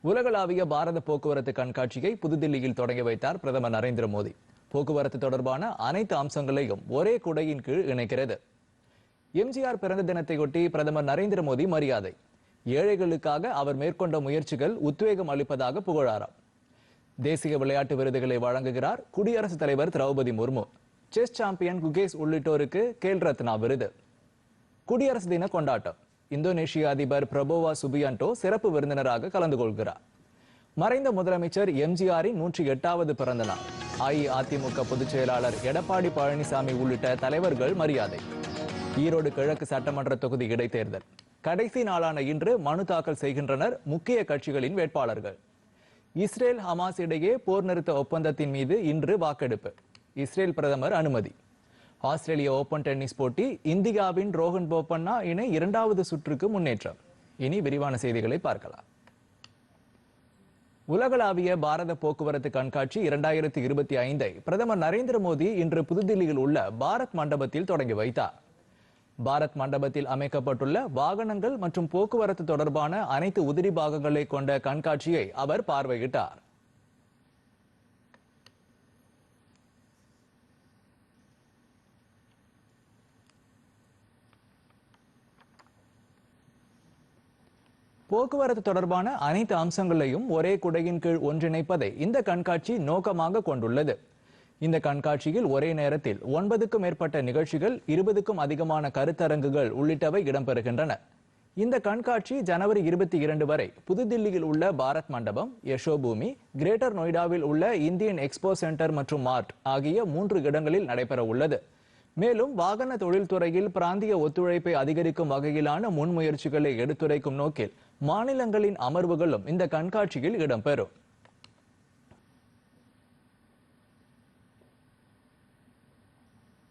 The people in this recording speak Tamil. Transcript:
உலகளாவிய பாரத போக்குவரத்து கண்காட்சியை புதுதில்லியில் தொடங்கி வைத்தார் பிரதமர் நரேந்திர மோடி. போக்குவரத்து தொடர்பான அனைத்து அம்சங்களையும் ஒரே குடையின் கீழ் இணைக்கிறது. எம்ஜிஆர் பிறந்த தினத்தையொட்டி பிரதமர் நரேந்திர மோடி மரியாதை. ஏழைகளுக்காக அவர் மேற்கொண்ட முயற்சிகள் உத்வேகம் அளிப்பதாக புகழாராம். தேசிய விளையாட்டு விருதுகளை வழங்குகிறார் குடியரசுத் தலைவர் திரௌபதி முர்மு. செஸ் சாம்பியன் குகேஸ் உள்ளிட்டோருக்கு கேல் ரத்னா விருது. குடியரசு தின கொண்டாட்டம். இந்தோனேஷிய அதிபர் பிரபோவா சுபியான்டோ சிறப்பு விருந்தினராக கலந்து கொள்கிறார் மறைந்த முதலமைச்சர் எம்ஜிஆரின் நூற்றி எட்டாவது பிறந்த நாள் அஇஅதிமுக பொதுச் செயலாளர் எடப்பாடி பழனிசாமி உள்ளிட்ட தலைவர்கள் மரியாதை. ஈரோடு கிழக்கு சட்டமன்ற தொகுதி இடைத்தேர்தல். கடைசி நாளான இன்று மனு தாக்கல் செய்கின்றனர் முக்கிய கட்சிகளின் வேட்பாளர்கள். இஸ்ரேல் ஹமாஸ் இடையே போர் நிறுத்த ஒப்பந்தத்தின் மீது இன்று வாக்கெடுப்பு. இஸ்ரேல் பிரதமர் அனுமதி. ஆஸ்திரேலிய ஓபன் டென்னிஸ் போட்டி இந்தியாவின் ரோஹன் போபண்ணா இணை இரண்டாவது சுற்றுக்கு முன்னேற்றம். இனி விரிவான செய்திகளை பார்க்கலாம். உலகளாவிய பாரத போக்குவரத்து கண்காட்சி இரண்டாயிரத்தி இருபத்தி ஐந்தை பிரதமர் நரேந்திர மோடி இன்று புதுதில்லியில் உள்ள பாரத் மண்டபத்தில் தொடங்கி வைத்தார். பாரத் மண்டபத்தில் அமைக்கப்பட்டுள்ள வாகனங்கள் மற்றும் போக்குவரத்து தொடர்பான அனைத்து உதிரி பாகங்களை கொண்ட கண்காட்சியை அவர் பார்வையிட்டார். போக்குவரத்து தொடர்பான அனைத்து அம்சங்களையும் ஒரே குடையின் கீழ் ஒன்றிணைப்பதை இந்த கண்காட்சி நோக்கமாக கொண்டுள்ளது. இந்த கண்காட்சியில் ஒரே நேரத்தில் ஒன்பதுக்கும் மேற்பட்ட நிகழ்ச்சிகள் இருபதுக்கும் அதிகமான கருத்தரங்குகள் உள்ளிட்டவை இடம்பெறுகின்றன. இந்த கண்காட்சி ஜனவரி இருபத்தி இரண்டு வரை புதுதில்லியில் உள்ள பாரத் மண்டபம் யசோபூமி கிரேட்டர் நொய்டாவில் உள்ள இந்தியன் எக்ஸ்போ சென்டர் மற்றும் மார்ட் ஆகிய மூன்று இடங்களில் நடைபெற உள்ளது மேலும் வாகன தொழில்துறையில் பிராந்திய ஒத்துழைப்பை அதிகரிக்கும் வகையிலான முன்முயற்சிகளை எடுத்துரைக்கும் நோக்கில் மாநிலங்களின் அமர்வுகளும் இந்த கண்காட்சியில் இடம்பெறும்.